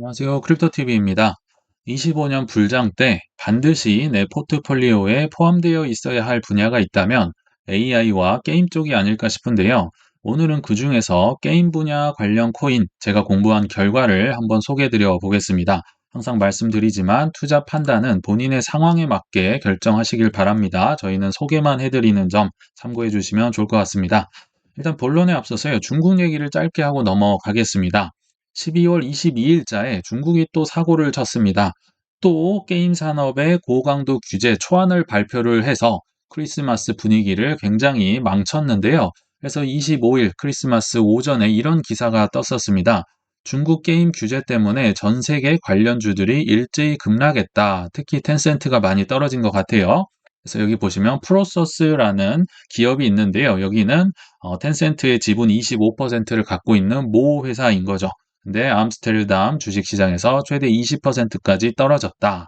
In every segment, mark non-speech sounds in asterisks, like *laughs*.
안녕하세요. 크립토TV입니다. 25년 불장 때 반드시 내 포트폴리오에 포함되어 있어야 할 분야가 있다면 AI와 게임 쪽이 아닐까 싶은데요. 오늘은 그 중에서 게임 분야 관련 코인 제가 공부한 결과를 한번 소개해 드려 보겠습니다. 항상 말씀드리지만 투자 판단은 본인의 상황에 맞게 결정하시길 바랍니다. 저희는 소개만 해드리는 점 참고해 주시면 좋을 것 같습니다. 일단 본론에 앞서서요. 중국 얘기를 짧게 하고 넘어가겠습니다. 12월 22일자에 중국이 또 사고를 쳤습니다. 또 게임 산업의 고강도 규제 초안을 발표를 해서 크리스마스 분위기를 굉장히 망쳤는데요. 그래서 25일 크리스마스 오전에 이런 기사가 떴었습니다. 중국 게임 규제 때문에 전 세계 관련주들이 일제히 급락했다. 특히 텐센트가 많이 떨어진 것 같아요. 그래서 여기 보시면 프로서스라는 기업이 있는데요. 여기는 어, 텐센트의 지분 25%를 갖고 있는 모 회사인 거죠. 근데 암스테르담 주식시장에서 최대 20%까지 떨어졌다.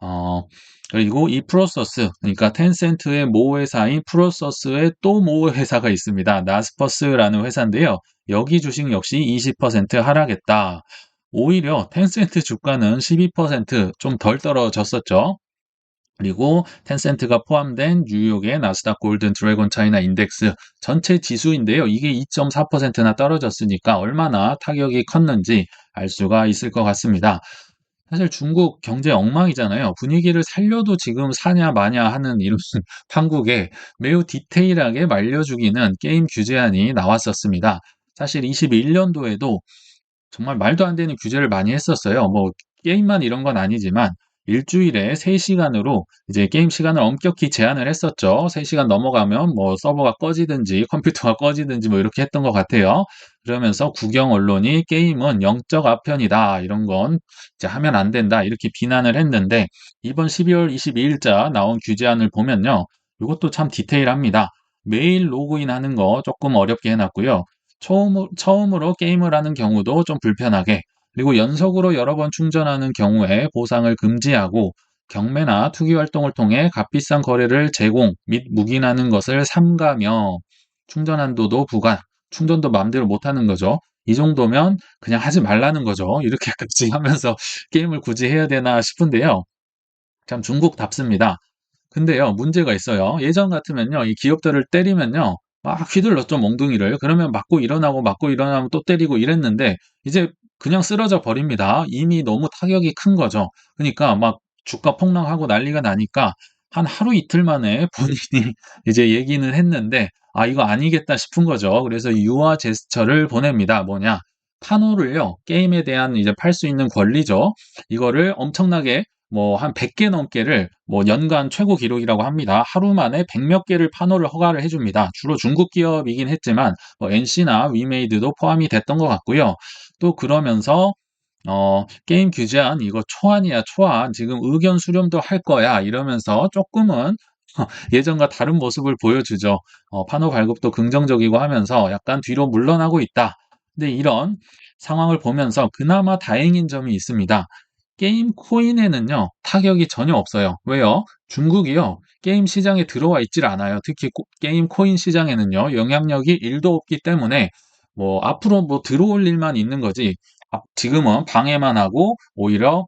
어, 그리고 이 프로서스, 그러니까 텐센트의 모 회사인 프로서스의 또 모 회사가 있습니다. 나스퍼스라는 회사인데요. 여기 주식 역시 20% 하락했다. 오히려 텐센트 주가는 12%좀 덜 떨어졌었죠. 그리고 텐센트가 포함된 뉴욕의 나스닥 골든 드래곤 차이나 인덱스 전체 지수인데요. 이게 2.4%나 떨어졌으니까 얼마나 타격이 컸는지 알 수가 있을 것 같습니다. 사실 중국 경제 엉망이잖아요. 분위기를 살려도 지금 사냐 마냐 하는 이런 *laughs* 한국에 매우 디테일하게 말려주기는 게임 규제안이 나왔었습니다. 사실 21년도에도 정말 말도 안 되는 규제를 많이 했었어요. 뭐 게임만 이런 건 아니지만 일주일에 3시간으로 이제 게임 시간을 엄격히 제한을 했었죠. 3시간 넘어가면 뭐 서버가 꺼지든지 컴퓨터가 *laughs* 꺼지든지 뭐 이렇게 했던 것 같아요. 그러면서 국영 언론이 게임은 영적 아편이다. 이런 건 이제 하면 안 된다. 이렇게 비난을 했는데 이번 12월 22일자 나온 규제안을 보면요. 이것도 참 디테일합니다. 매일 로그인 하는 거 조금 어렵게 해놨고요. 처음, 처음으로 게임을 하는 경우도 좀 불편하게 그리고 연속으로 여러 번 충전하는 경우에 보상을 금지하고 경매나 투기 활동을 통해 값비싼 거래를 제공 및 묵인하는 것을 삼가며 충전 한도도 부과, 충전도 마음대로 못하는 거죠. 이 정도면 그냥 하지 말라는 거죠. 이렇게까지 *laughs* 하면서 게임을 굳이 해야 되나 싶은데요. 참 중국답습니다. 근데요, 문제가 있어요. 예전 같으면요, 이 기업들을 때리면요, 막 휘둘렀죠, 몽둥이를. 그러면 맞고 일어나고 맞고 일어나면 또 때리고 이랬는데, 이제 그냥 쓰러져 버립니다. 이미 너무 타격이 큰 거죠. 그러니까 막 주가 폭락하고 난리가 나니까 한 하루 이틀 만에 *laughs* 본인이 이제 얘기는 했는데 아 이거 아니겠다 싶은 거죠. 그래서 유화 제스처를 보냅니다. 뭐냐? 타노를요. 게임에 대한 이제 팔 수 있는 권리죠. 이거를 엄청나게 뭐 한 100개 넘게를 뭐 연간 최고 기록이라고 합니다. 하루 만에 100몇 개를 판호를 허가를 해줍니다. 주로 중국 기업이긴 했지만 뭐 NC나 위메이드도 포함이 됐던 것 같고요. 또 그러면서 어, 게임 규제안 이거 초안이야 초안 지금 의견 수렴도 할 거야 이러면서 조금은 *laughs* 예전과 다른 모습을 보여주죠. 어, 판호 발급도 긍정적이고 하면서 약간 뒤로 물러나고 있다. 근데 이런 상황을 보면서 그나마 다행인 점이 있습니다. 게임 코인에는요, 타격이 전혀 없어요. 왜요? 중국이요, 게임 시장에 들어와 있질 않아요. 특히 게임 코인 시장에는요, 영향력이 1도 없기 때문에 뭐 앞으로 뭐 들어올 일만 있는 거지 아, 지금은 방해만 하고 오히려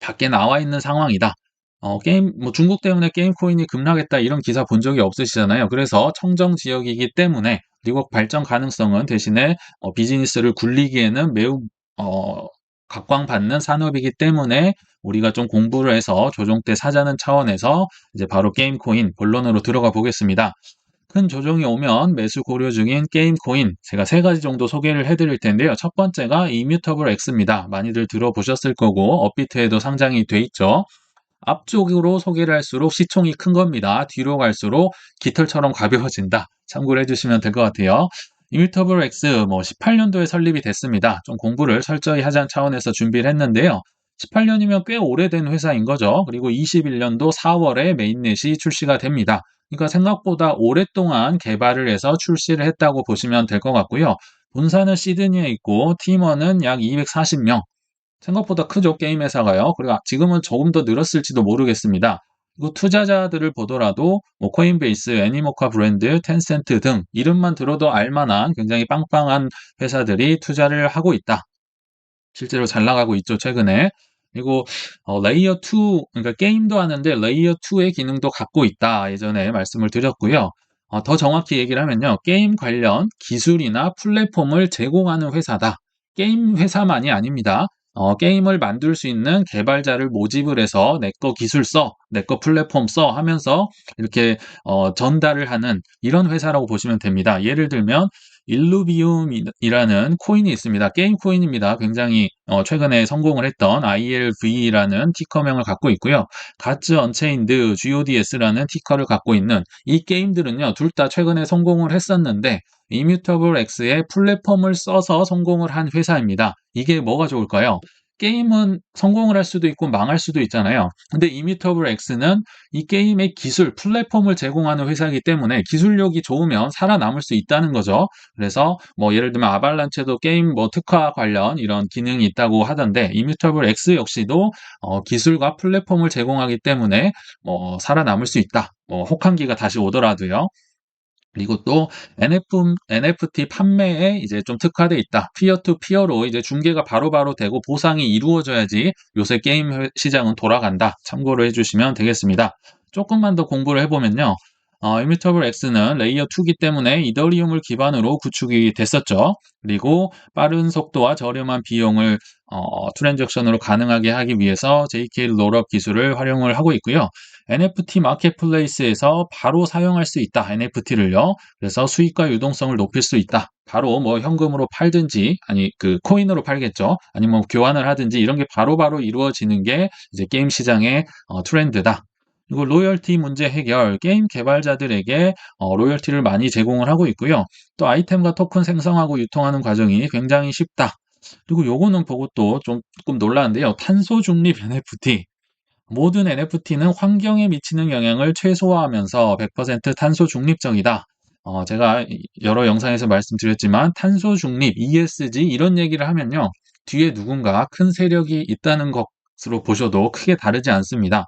밖에 나와 있는 상황이다. 어, 게임, 뭐 중국 때문에 게임 코인이 급락했다 이런 기사 본 적이 없으시잖아요. 그래서 청정 지역이기 때문에 그리고 발전 가능성은 대신에 어, 비즈니스를 굴리기에는 매우 어, 각광받는 산업이기 때문에 우리가 좀 공부를 해서 조정 때 사자는 차원에서 이제 바로 게임 코인 본론으로 들어가 보겠습니다. 큰 조정이 오면 매수 고려 중인 게임 코인 제가 세 가지 정도 소개를 해드릴 텐데요. 첫 번째가 이뮤터블 X입니다. 많이들 들어보셨을 거고 업비트에도 상장이 돼 있죠. 앞쪽으로 소개를 할수록 시총이 큰 겁니다. 뒤로 갈수록 깃털처럼 가벼워진다. 참고를 해주시면 될 것 같아요. 이뮤터블 X 뭐 18년도에 설립이 됐습니다. 좀 공부를 철저히 하자는 차원에서 준비를 했는데요. 18년이면 꽤 오래된 회사인 거죠. 그리고 21년도 4월에 메인넷이 출시가 됩니다. 그러니까 생각보다 오랫동안 개발을 해서 출시를 했다고 보시면 될 것 같고요. 본사는 시드니에 있고 팀원은 약 240명. 생각보다 크죠 게임 회사가요. 그리고 지금은 조금 더 늘었을지도 모르겠습니다. 투자자들을 보더라도 뭐 코인베이스, 애니모카 브랜드, 텐센트 등 이름만 들어도 알만한 굉장히 빵빵한 회사들이 투자를 하고 있다. 실제로 잘 나가고 있죠, 최근에. 그리고 어, 레이어 2, 그러니까 게임도 하는데 레이어 2의 기능도 갖고 있다. 예전에 말씀을 드렸고요. 어, 더 정확히 얘기를 하면요. 게임 관련 기술이나 플랫폼을 제공하는 회사다. 게임 회사만이 아닙니다. 어, 게임을 만들 수 있는 개발자를 모집을 해서 내 거 기술 써, 내 거 플랫폼 써 하면서 이렇게 어, 전달을 하는 이런 회사라고 보시면 됩니다. 예를 들면 일루비움이라는 코인이 있습니다. 게임 코인입니다. 굉장히 어, 최근에 성공을 했던 ILV라는 티커명을 갖고 있고요. 가츠 언체인드 GODS라는 티커를 갖고 있는 이 게임들은요. 둘 다 최근에 성공을 했었는데 이뮤터블 X의 플랫폼을 써서 성공을 한 회사입니다. 이게 뭐가 좋을까요? 게임은 성공을 할 수도 있고 망할 수도 있잖아요. 근데 이미터블 X는 이 게임의 기술, 플랫폼을 제공하는 회사이기 때문에 기술력이 좋으면 살아남을 수 있다는 거죠. 그래서 뭐 예를 들면 아발란체도 게임 뭐 특화 관련 이런 기능이 있다고 하던데 이미터블 X 역시도 어, 기술과 플랫폼을 제공하기 때문에 뭐 살아남을 수 있다. 뭐 혹한기가 다시 오더라도요. 그리고 또 NF, NFT 판매에 이제 좀 특화돼 있다. 피어 투 피어로 이제 중계가 바로 바로 되고 보상이 이루어져야지 요새 게임 시장은 돌아간다. 참고로 해주시면 되겠습니다. 조금만 더 공부를 해보면요. 어, 이미터블 X는 레이어 2기 때문에 이더리움을 기반으로 구축이 됐었죠. 그리고 빠른 속도와 저렴한 비용을 어, 트랜잭션으로 가능하게 하기 위해서 JK 롤업 기술을 활용을 하고 있고요. NFT 마켓플레이스에서 바로 사용할 수 있다. NFT를요. 그래서 수익과 유동성을 높일 수 있다. 바로 뭐 현금으로 팔든지 아니 그 코인으로 팔겠죠. 아니면 뭐 교환을 하든지 이런 게 바로바로 바로 이루어지는 게 이제 게임 시장의 어, 트렌드다. 그리고 로열티 문제 해결, 게임 개발자들에게 어, 로열티를 많이 제공을 하고 있고요. 또 아이템과 토큰 생성하고 유통하는 과정이 굉장히 쉽다. 그리고 요거는 보고 또 좀 조금 놀라는데요. 탄소 중립 NFT. 모든 NFT는 환경에 미치는 영향을 최소화하면서 100% 탄소 중립적이다. 어, 제가 여러 영상에서 말씀드렸지만 탄소 중립, ESG 이런 얘기를 하면요. 뒤에 누군가 큰 세력이 있다는 것으로 보셔도 크게 다르지 않습니다.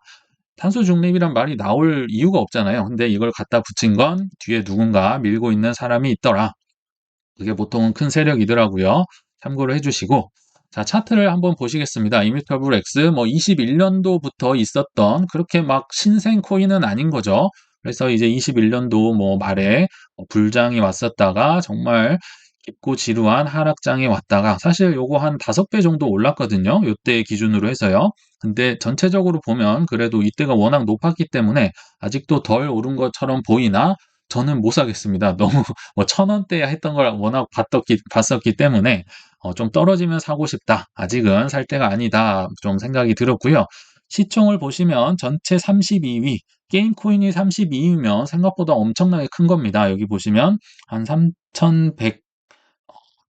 탄소 중립이란 말이 나올 이유가 없잖아요. 근데 이걸 갖다 붙인 건 뒤에 누군가 밀고 있는 사람이 있더라. 그게 보통은 큰 세력이더라고요. 참고를 해주시고 자 차트를 한번 보시겠습니다. 이뮤터블 X 뭐 21년도부터 있었던 그렇게 막 신생 코인은 아닌 거죠. 그래서 이제 21년도 뭐 말에 뭐 불장이 왔었다가 정말 깊고 지루한 하락장에 왔다가 사실 요거 한 다섯 배 정도 올랐거든요. 요때 기준으로 해서요. 근데 전체적으로 보면 그래도 이때가 워낙 높았기 때문에 아직도 덜 오른 것처럼 보이나 저는 못 사겠습니다. *laughs* 너무 뭐 천 원대야 했던 걸 워낙 봤었기, 봤었기 때문에 어, 좀 떨어지면 사고 싶다. 아직은 살 때가 아니다. 좀 생각이 들었고요. 시총을 보시면 전체 32위, 게임 코인이 32위면 생각보다 엄청나게 큰 겁니다. 여기 보시면 한 3,100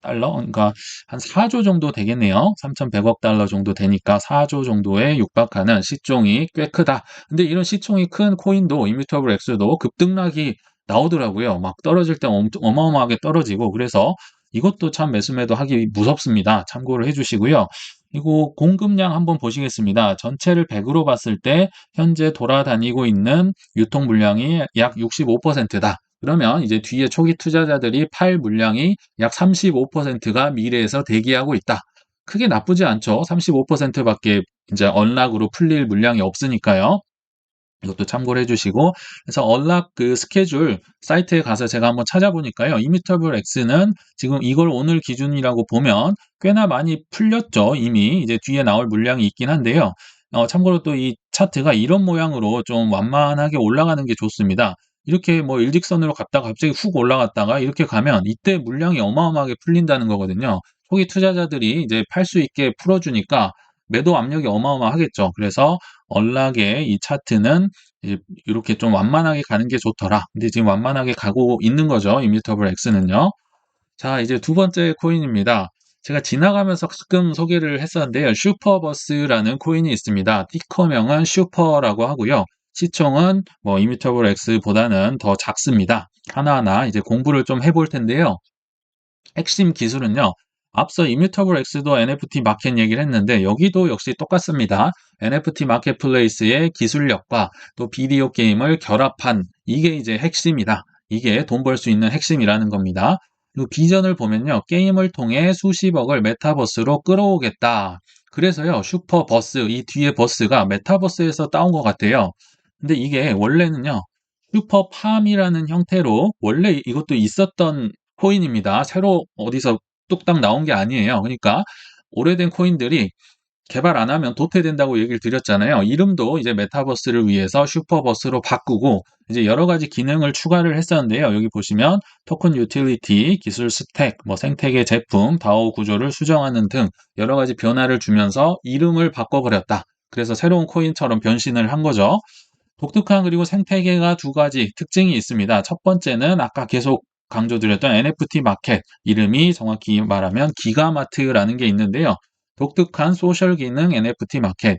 달러, 그러니까 한 4조 정도 되겠네요. 3,100억 달러 정도 되니까 4조 정도에 육박하는 시총이 꽤 크다. 근데 이런 시총이 큰 코인도 이뮤터블 엑스도 급등락이 나오더라고요. 막 떨어질 때 어마어마하게 떨어지고 그래서 이것도 참 매수매도 하기 무섭습니다. 참고를 해주시고요. 그리고 공급량 한번 보시겠습니다. 전체를 100으로 봤을 때 현재 돌아다니고 있는 유통 물량이 약 65%다. 그러면 이제 뒤에 초기 투자자들이 팔 물량이 약 35%가 미래에서 대기하고 있다. 크게 나쁘지 않죠. 35%밖에 이제 언락으로 풀릴 물량이 없으니까요. 이것도 참고를 해주시고 그래서 언락 그 스케줄 사이트에 가서 제가 한번 찾아보니까요 이미터블 X는 지금 이걸 오늘 기준이라고 보면 꽤나 많이 풀렸죠 이미 이제 뒤에 나올 물량이 있긴 한데요 어, 참고로 또 이 차트가 이런 모양으로 좀 완만하게 올라가는 게 좋습니다 이렇게 뭐 일직선으로 갔다가 갑자기 훅 올라갔다가 이렇게 가면 이때 물량이 어마어마하게 풀린다는 거거든요 초기 투자자들이 이제 팔 수 있게 풀어주니까 매도 압력이 어마어마하겠죠. 그래서 언락의 이 차트는 이렇게 좀 완만하게 가는 게 좋더라. 근데 지금 완만하게 가고 있는 거죠. 이뮤터블 X는요. 자, 이제 두 번째 코인입니다. 제가 지나가면서 가끔 소개를 했었는데요. 슈퍼버스라는 코인이 있습니다. 티커명은 슈퍼라고 하고요. 시총은 뭐 이뮤터블 X보다는 더 작습니다. 하나하나 이제 공부를 좀 해볼 텐데요. 핵심 기술은요. 앞서 이뮤터블 X도 NFT 마켓 얘기를 했는데 여기도 역시 똑같습니다. NFT 마켓플레이스의 기술력과 또 비디오 게임을 결합한 이게 이제 핵심이다. 이게 돈 벌 수 있는 핵심이라는 겁니다. 그리고 비전을 보면요. 게임을 통해 수십억을 메타버스로 끌어오겠다. 그래서요. 슈퍼버스, 이 뒤에 버스가 메타버스에서 따온 것 같아요. 근데 이게 원래는요. 슈퍼팜이라는 형태로 원래 이것도 있었던 코인입니다. 새로 어디서 뚝딱 나온 게 아니에요. 그러니까 오래된 코인들이 개발 안 하면 도태된다고 얘기를 드렸잖아요. 이름도 이제 메타버스를 위해서 슈퍼버스로 바꾸고 이제 여러 가지 기능을 추가를 했었는데요. 여기 보시면 토큰 유틸리티, 기술 스택, 뭐 생태계 제품, 다오 구조를 수정하는 등 여러 가지 변화를 주면서 이름을 바꿔버렸다. 그래서 새로운 코인처럼 변신을 한 거죠. 독특한 그리고 생태계가 두 가지 특징이 있습니다. 첫 번째는 아까 계속 강조드렸던 NFT 마켓 이름이 정확히 말하면 기가마트라는 게 있는데요. 독특한 소셜 기능 NFT 마켓.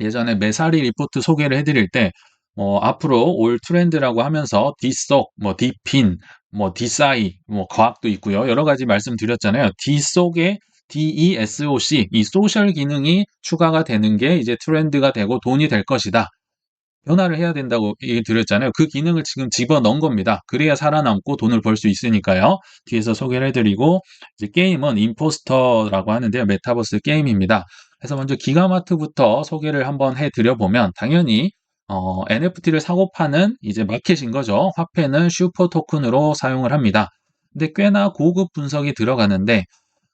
예전에 메사리 리포트 소개를 해드릴 때, 어, 앞으로 올 트렌드라고 하면서 디속, 뭐 디핀, 뭐 디사이, 뭐 과학도 있고요. 여러 가지 말씀드렸잖아요. 디속에 DESOC, 이 소셜 기능이 추가가 되는 게 이제 트렌드가 되고 돈이 될 것이다. 변화를 해야 된다고 얘기 드렸잖아요. 그 기능을 지금 집어넣은 겁니다. 그래야 살아남고 돈을 벌 수 있으니까요. 뒤에서 소개를 해드리고 이제 게임은 임포스터라고 하는데요. 메타버스 게임입니다. 그래서 먼저 기가마트부터 소개를 한번 해드려 보면 당연히 어, NFT를 사고 파는 이제 마켓인 거죠. 화폐는 슈퍼 토큰으로 사용을 합니다. 근데 꽤나 고급 분석이 들어가는데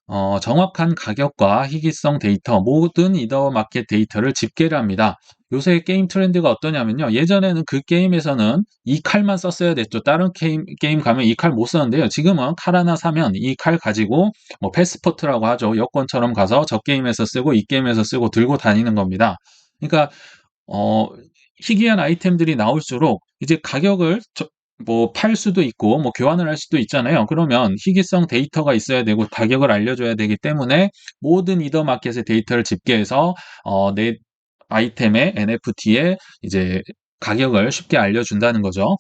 어, 정확한 가격과 희귀성 데이터, 모든 이더 마켓 데이터를 집계를 합니다. 요새 게임 트렌드가 어떠냐면요. 예전에는 그 게임에서는 이 칼만 썼어야 됐죠. 다른 게임, 게임 가면 이 칼못 쓰는데요. 지금은 칼 하나 사면 이 칼 가지고 뭐 패스포트라고 하죠. 여권처럼 가서 저 게임에서 쓰고 이 게임에서 쓰고 들고 다니는 겁니다. 그러니까 어, 희귀한 아이템들이 나올수록 이제 가격을 저, 뭐 팔 수도 있고 뭐 교환을 할 수도 있잖아요. 그러면 희귀성 데이터가 있어야 되고 가격을 알려줘야 되기 때문에 모든 이더 마켓의 데이터를 집계해서 어, 내 아이템의 NFT의 이제 가격을 쉽게 알려준다는 거죠.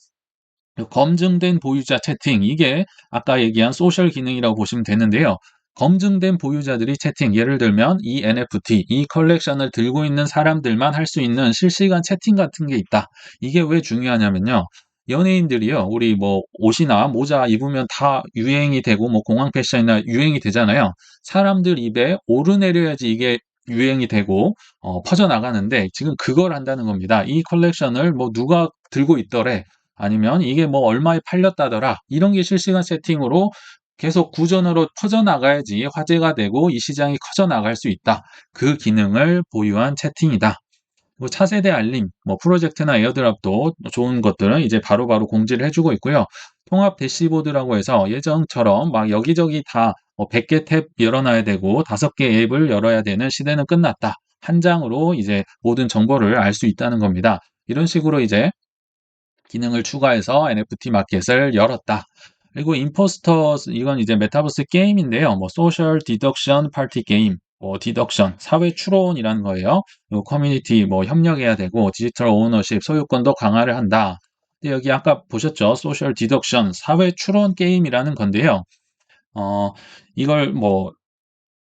검증된 보유자 채팅 이게 아까 얘기한 소셜 기능이라고 보시면 되는데요. 검증된 보유자들이 채팅 예를 들면 이 NFT 이 컬렉션을 들고 있는 사람들만 할 수 있는 실시간 채팅 같은 게 있다. 이게 왜 중요하냐면요. 연예인들이요. 우리 뭐 옷이나 모자 입으면 다 유행이 되고 뭐 공항 패션이나 유행이 되잖아요. 사람들 입에 오르내려야지 이게 유행이 되고 어, 퍼져나가는데 지금 그걸 한다는 겁니다. 이 컬렉션을 뭐 누가 들고 있더래 아니면 이게 뭐 얼마에 팔렸다더라 이런 게 실시간 세팅으로 계속 구전으로 퍼져나가야지 화제가 되고 이 시장이 커져나갈 수 있다. 그 기능을 보유한 채팅이다. 뭐 차세대 알림, 뭐 프로젝트나 에어드랍도 좋은 것들은 이제 바로바로 바로 공지를 해주고 있고요. 통합 대시보드라고 해서 예전처럼 막 여기저기 다 뭐 100개 탭 열어놔야 되고 5개 앱을 열어야 되는 시대는 끝났다. 한 장으로 이제 모든 정보를 알 수 있다는 겁니다. 이런 식으로 이제 기능을 추가해서 NFT 마켓을 열었다. 그리고 임포스터 이건 이제 메타버스 게임인데요. 뭐 소셜 디덕션 파티 게임 뭐 디덕션, 사회 추론이라는 거예요. 커뮤니티 뭐 협력해야 되고 디지털 오너십, 소유권도 강화를 한다. 근데 여기 아까 보셨죠? 소셜 디덕션, 사회 추론 게임이라는 건데요. 어, 이걸 뭐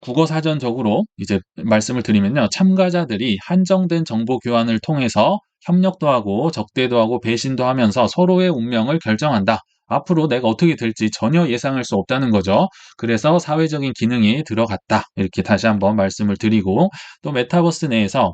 국어 사전적으로 이제 말씀을 드리면요. 참가자들이 한정된 정보 교환을 통해서 협력도 하고 적대도 하고 배신도 하면서 서로의 운명을 결정한다. 앞으로 내가 어떻게 될지 전혀 예상할 수 없다는 거죠. 그래서 사회적인 기능이 들어갔다. 이렇게 다시 한번 말씀을 드리고 또 메타버스 내에서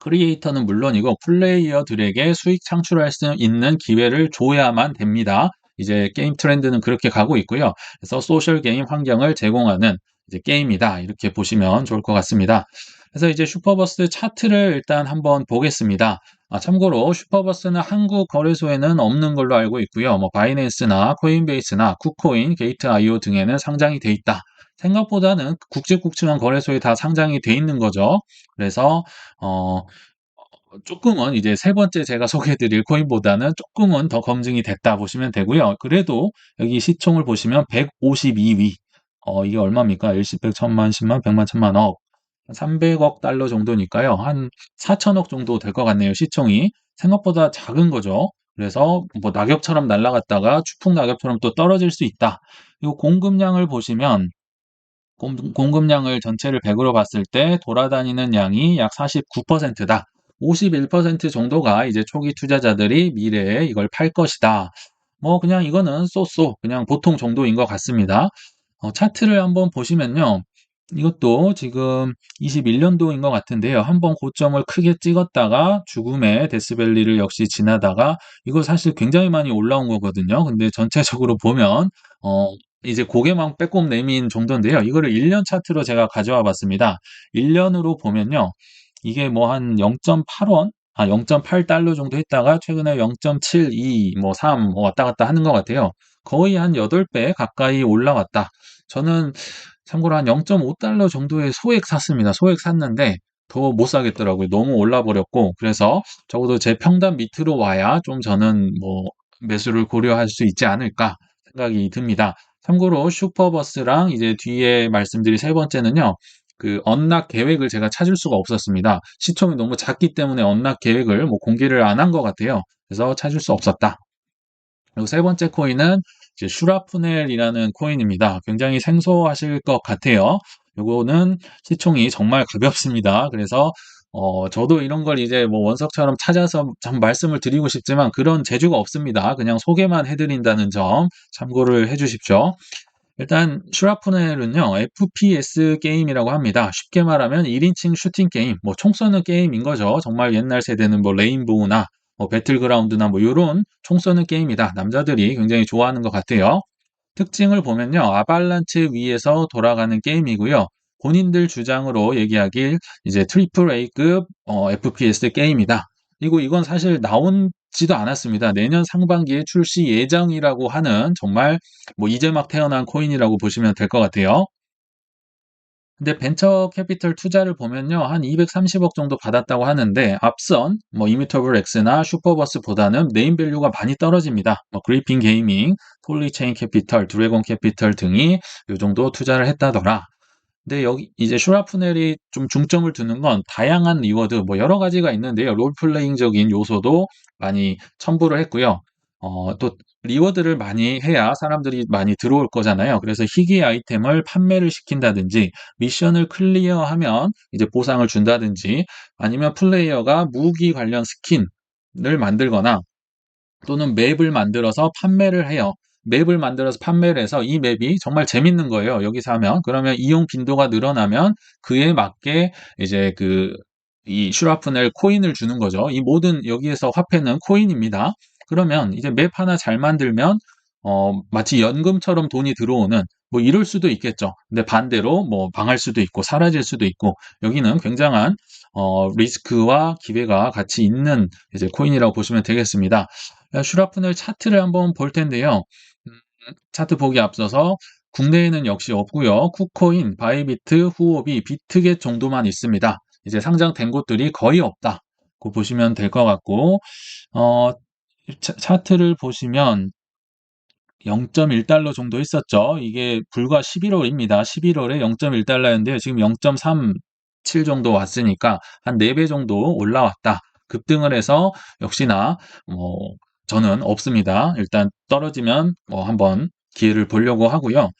크리에이터는 물론이고 플레이어들에게 수익 창출할 수 있는 기회를 줘야만 됩니다. 이제 게임 트렌드는 그렇게 가고 있고요. 그래서 소셜 게임 환경을 제공하는 이제 게임이다. 이렇게 보시면 좋을 것 같습니다. 그래서 이제 슈퍼버스 차트를 일단 한번 보겠습니다. 아, 참고로 슈퍼버스는 한국 거래소에는 없는 걸로 알고 있고요. 뭐 바이낸스나 코인베이스나 쿠코인, 게이트아이오 등에는 상장이 돼 있다. 생각보다는 국제국증한 거래소에 다 상장이 돼 있는 거죠. 그래서 어 조금은 이제 세 번째 제가 *laughs* 소개해드릴 코인보다는 조금은 더 검증이 됐다 보시면 되고요. 그래도 여기 시총을 보시면 152위. 어, 이게 얼마입니까? 일십, 백, 천만, 십만, 백만, 천만, 억. 300억 달러 정도니까요. 한 4천억 정도 될 것 같네요. 시총이. 생각보다 작은 거죠. 그래서 뭐 낙엽처럼 날아갔다가 추풍 낙엽처럼 또 떨어질 수 있다. 그리고 공급량을 보시면 공급량을 전체를 100으로 봤을 때 돌아다니는 양이 약 49%다. 51% 정도가 이제 초기 투자자들이 미래에 이걸 팔 것이다. 뭐 그냥 이거는 쏘쏘 그냥 보통 정도인 것 같습니다. 어, 차트를 한번 보시면요. 이것도 지금 21년도인 것 같은데요. 한번 고점을 크게 찍었다가 죽음의 데스밸리를 역시 지나다가 이거 사실 굉장히 많이 올라온 거거든요. 근데 전체적으로 보면 어 이제 고개만 빼꼼 내민 정도인데요. 이거를 1년 차트로 제가 가져와 봤습니다. 1년으로 보면요. 이게 뭐 한 0.8원 아, 0.8달러 정도 했다가 최근에 0.72, 뭐 3, 뭐 왔다 갔다 하는 것 같아요. 거의 한 8배 가까이 올라왔다. 저는 참고로 한 0.5달러 정도의 소액 샀습니다. 소액 샀는데 더 못 사겠더라고요. 너무 올라 버렸고 그래서 적어도 제 평단 밑으로 와야 좀 저는 뭐 매수를 고려할 수 있지 않을까 생각이 듭니다. 참고로 슈퍼버스랑 이제 뒤에 말씀드릴 세 번째는요. 그 언락 계획을 제가 찾을 수가 없었습니다. 시총이 너무 작기 때문에 언락 계획을 뭐 공개를 안 한 것 같아요. 그래서 찾을 수 없었다. 그리고 세 번째 코인은 이제 슈라푸넬이라는 코인입니다. 굉장히 생소하실 것 같아요. 요거는 시총이 정말 가볍습니다. 그래서 어, 저도 이런 걸 이제 뭐 원석처럼 찾아서 참 말씀을 드리고 싶지만 그런 재주가 없습니다. 그냥 소개만 해드린다는 점 참고를 해주십시오. 일단 슈라푸넬은요 FPS 게임이라고 합니다. 쉽게 말하면 1인칭 슈팅 게임, 뭐 총 쏘는 게임인 거죠. 정말 옛날 세대는 뭐 레인보우나 뭐 배틀그라운드나 뭐 이런 총 쏘는 게임이다. 남자들이 굉장히 좋아하는 것 같아요. 특징을 보면요 아발란치 위에서 돌아가는 게임이고요. 본인들 주장으로 얘기하길 이제 트리플 A급 어, FPS 게임이다. 그리고 이건 사실 나온지도 않았습니다. 내년 상반기에 출시 예정이라고 하는 정말 뭐 이제 막 태어난 코인이라고 보시면 될 것 같아요. 근데 벤처 캐피털 투자를 보면요. 한 230억 정도 받았다고 하는데 앞선 뭐 이미터블 X나 슈퍼버스보다는 네임 밸류가 많이 떨어집니다. 뭐 그리핀 게이밍, 폴리체인 캐피털, 드래곤 캐피털 등이 이 정도 투자를 했다더라. 근데 여기 이제 슈라푸넬이 좀 중점을 두는 건 다양한 리워드 뭐 여러 가지가 있는데요. 롤플레잉적인 요소도 많이 첨부를 했고요. 어, 또 리워드를 많이 해야 사람들이 많이 들어올 거잖아요. 그래서 희귀 아이템을 판매를 시킨다든지 미션을 클리어하면 이제 보상을 준다든지 아니면 플레이어가 무기 관련 스킨을 만들거나 또는 맵을 만들어서 판매를 해요. 맵을 만들어서 판매를 해서 이 맵이 정말 재밌는 거예요. 여기서 하면. 그러면 이용 빈도가 늘어나면 그에 맞게 이제 그 이 슈라프넬 코인을 주는 거죠. 이 모든 여기에서 화폐는 코인입니다. 그러면 이제 맵 하나 잘 만들면 어, 마치 연금처럼 돈이 들어오는 뭐 이럴 수도 있겠죠. 근데 반대로 뭐 망할 수도 있고 사라질 수도 있고 여기는 굉장한 어, 리스크와 기회가 같이 있는 이제 코인이라고 보시면 되겠습니다. 슈라푼을 차트를 한번 볼 텐데요. 음, 차트 보기 앞서서 국내에는 역시 없고요. 쿠코인, 바이비트, 후오비, 비트겟 정도만 있습니다. 이제 상장된 곳들이 거의 없다. 고 보시면 될 것 같고 어, 차, 트를 보시면 0.1달러 정도 있었죠. 이게 불과 11월입니다. 11월에 0.1달러였는데요. 지금 0.37 정도 왔으니까 한 4배 정도 올라왔다. 급등을 해서 역시나 뭐 저는 없습니다. 일단 떨어지면 뭐 한번 기회를 보려고 하고요.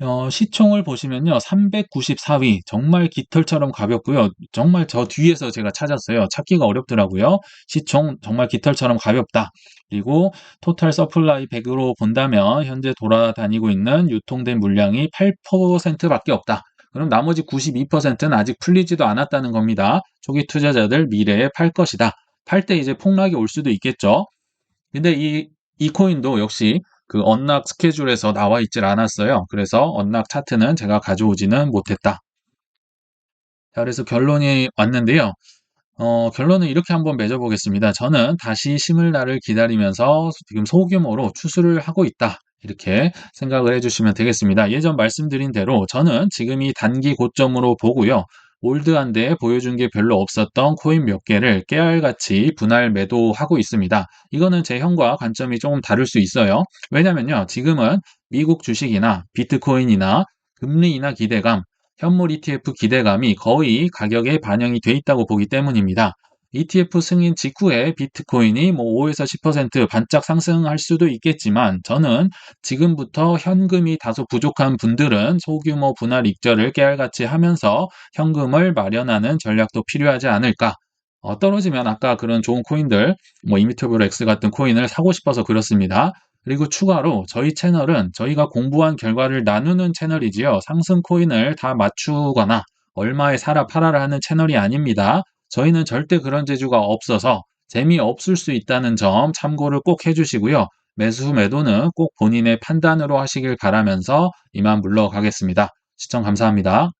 어, 시총을 보시면요. 394위. 정말 깃털처럼 가볍고요. 정말 저 뒤에서 제가 찾았어요. 찾기가 어렵더라고요. 시총 정말 깃털처럼 가볍다. 그리고 토탈 서플라이 100으로 본다면 현재 돌아다니고 있는 유통된 물량이 8%밖에 없다. 그럼 나머지 92%는 아직 풀리지도 않았다는 겁니다. 초기 투자자들 미래에 팔 것이다. 팔 때 이제 폭락이 올 수도 있겠죠. 근데 이, 이 코인도 역시 그 언락 스케줄에서 나와 있질 않았어요. 그래서 언락 차트는 제가 가져오지는 못했다. 자, 그래서 결론이 왔는데요. 어, 결론은 이렇게 한번 맺어보겠습니다. 저는 다시 심을 날을 기다리면서 지금 소규모로 추수를 하고 있다. 이렇게 생각을 해주시면 되겠습니다. 예전 말씀드린 대로 저는 지금 이 단기 고점으로 보고요. 올드한데 보여준 게 별로 없었던 코인 몇 개를 깨알같이 분할 매도하고 있습니다. 이거는 제 형과 관점이 조금 다를 수 있어요. 왜냐면요. 지금은 미국 주식이나 비트코인이나 금리 인하 기대감, 현물 ETF 기대감이 거의 가격에 반영이 돼 있다고 보기 때문입니다. ETF 승인 직후에 비트코인이 뭐 5에서 10% 반짝 상승할 수도 있겠지만 저는 지금부터 현금이 다소 부족한 분들은 소규모 분할 익절을 깨알같이 하면서 현금을 마련하는 전략도 필요하지 않을까. 어, 떨어지면 아까 그런 좋은 코인들, 뭐 이미터블 X 같은 코인을 사고 싶어서 그렇습니다. 그리고 추가로 저희 채널은 저희가 공부한 결과를 나누는 채널이지요. 상승 코인을 다 맞추거나 얼마에 사라 팔아라 하는 채널이 아닙니다. 저희는 절대 그런 재주가 없어서 재미없을 수 있다는 점 참고를 꼭 해주시고요. 매수 매도는 꼭 본인의 판단으로 하시길 바라면서 이만 물러가겠습니다. 시청 감사합니다.